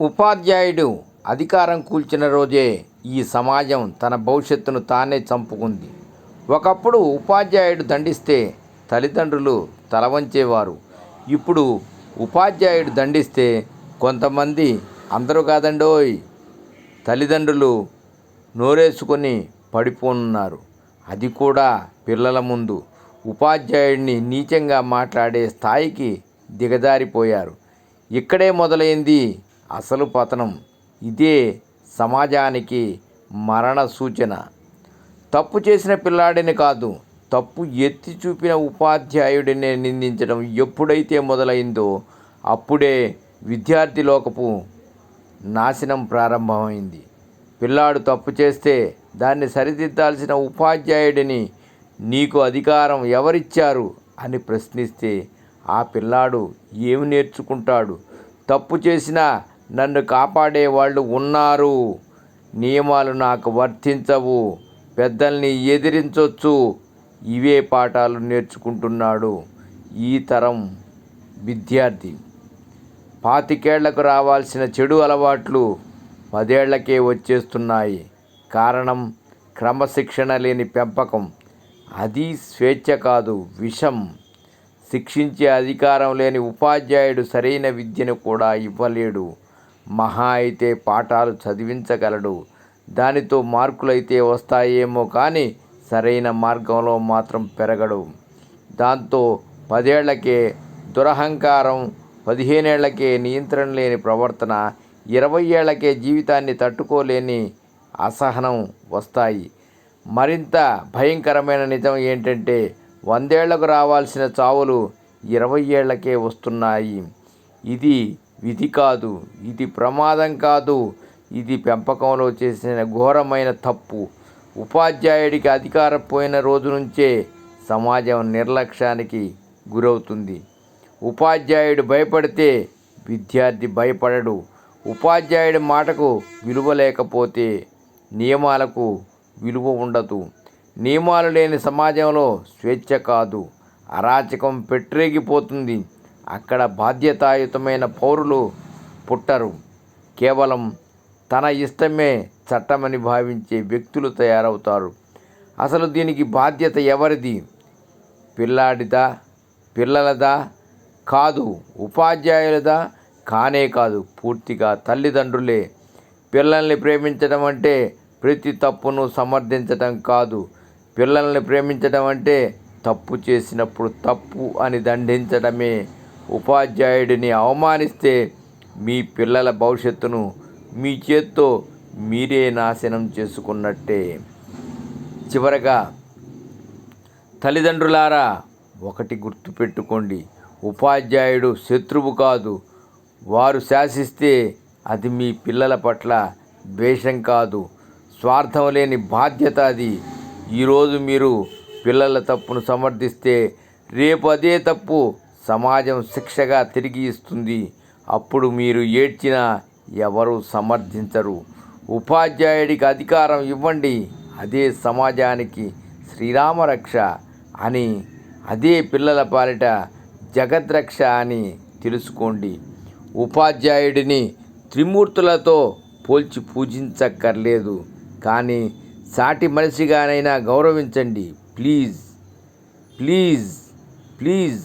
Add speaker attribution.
Speaker 1: ఉపాధ్యాయుడు అధికారం కూల్చిన రోజే ఈ సమాజం తన భవిష్యత్తును తానే చంపుకుంది. ఒకప్పుడు ఉపాధ్యాయుడు దండిస్తే తల్లిదండ్రులు తలవంచేవారు ఇప్పుడు ఉపాధ్యాయుడు దండిస్తే కొంతమంది అందరూ కాదండోయ్ తల్లిదండ్రులు నోరేసుకొని పడిపోనున్నారు. అది కూడా పిల్లల ముందు. ఉపాధ్యాయుడిని నీచంగా మాట్లాడే స్థాయికి దిగజారిపోయారు. ఇక్కడే మొదలైంది అసలు పతనం. ఇదే సమాజానికి మరణ సూచన. తప్పు చేసిన పిల్లాడిని కాదు తప్పు ఎత్తి చూపిన ఉపాధ్యాయుడిని నిందించడం ఎప్పుడైతే మొదలైందో అప్పుడే విద్యార్థి లోకపు నాశనం ప్రారంభమైంది. పిల్లాడు తప్పు చేస్తే దాన్ని సరిదిద్దాల్సిన ఉపాధ్యాయుడిని నీకు అధికారం ఎవరిచ్చారు అని ప్రశ్నిస్తే ఆ పిల్లాడు ఏమి నేర్చుకుంటాడు? తప్పు చేసినా నన్ను కాపాడే వాళ్ళు ఉన్నారు. నియమాలు నాకు వర్తించవు. పెద్దల్ని ఎదిరించవచ్చు ఇవే పాఠాలు నేర్చుకుంటున్నాడు ఈ తరం విద్యార్థి. పాతికేళ్ళకు రావాల్సిన చెడు అలవాట్లు పదేళ్ళకే వచ్చేస్తున్నాయి. కారణం క్రమశిక్షణ లేని పెంపకం. అది స్వేచ్ఛ కాదు విషం. శిక్షించే అధికారం లేని ఉపాధ్యాయుడు సరైన విద్యను కూడా ఇవ్వలేడు. మహా అయితే పాఠాలు చదివించగలడు. దానితో మార్కులైతే వస్తాయేమో కానీ సరైన మార్గంలో మాత్రం పెరగడు. దాంతో పదేళ్ళకే దురహంకారం పదిహేనేళ్ళకే నియంత్రణ లేని ప్రవర్తన ఇరవై ఏళ్ళకే జీవితాన్ని తట్టుకోలేని అసహనం వస్తాయి. మరింత భయంకరమైన నిజం ఏంటంటే వందేళ్ళకు రావాల్సిన చావులు ఇరవై ఏళ్ళకే వస్తున్నాయి. ఇది విధి కాదు ఇది ప్రమాదం కాదు ఇది పెంపకంలో చేసిన ఘోరమైన తప్పు. ఉపాధ్యాయుడికి అధికారం పోయిన రోజు నుంచే సమాజం నిర్లక్ష్యానికి గురవుతుంది. ఉపాధ్యాయుడు భయపడితే విద్యార్థి భయపడడు. ఉపాధ్యాయుడి మాటకు విలువ లేకపోతే నియమాలకు విలువ ఉండదు. నియమాలు లేని సమాజంలో స్వేచ్ఛ కాదు. అరాచకం పెట్టరేగిపోతుంది అక్కడ బాధ్యతాయుతమైన పౌరులు పుట్టరు. కేవలం తన ఇష్టమే చట్టమని భావించే వ్యక్తులు తయారవుతారు. అసలు దీనికి బాధ్యత ఎవరిది? పిల్లాడిదా? పిల్లలదా? కాదు ఉపాధ్యాయులదా? కానే కాదు పూర్తిగా తల్లిదండ్రులే. పిల్లల్ని ప్రేమించడం అంటే ప్రతి తప్పును సమర్థించడం కాదు. పిల్లల్ని ప్రేమించడం అంటే తప్పు చేసినప్పుడు తప్పు అని దండించడమే ఉపాధ్యాయుడిని అవమానిస్తే మీ పిల్లల భవిష్యత్తును మీ చేత్తో మీరే నాశనం చేసుకున్నట్టే. చివరగా తల్లిదండ్రులారా ఒకటి గుర్తుపెట్టుకోండి. ఉపాధ్యాయుడు శత్రువు కాదు. వారు శాసిస్తే అది మీ పిల్లల పట్ల ద్వేషం కాదు. స్వార్థం లేని బాధ్యత అది. ఈరోజు మీరు పిల్లల తప్పును సమర్థిస్తే రేపు అదే తప్పు సమాజం శిక్షగా తిరిగి ఇస్తుంది. అప్పుడు మీరు ఏడ్చినా ఎవరు సమర్థించరు. ఉపాధ్యాయుడికి అధికారం ఇవ్వండి. అదే సమాజానికి శ్రీరామరక్ష అని అదే పిల్లల పాలిట జగద్రక్ష అని తెలుసుకోండి. ఉపాధ్యాయుడిని త్రిమూర్తులతో పోల్చి పూజించక్కర్లేదు. కానీ సాటి మనిషిగానైనా గౌరవించండి. Please please please.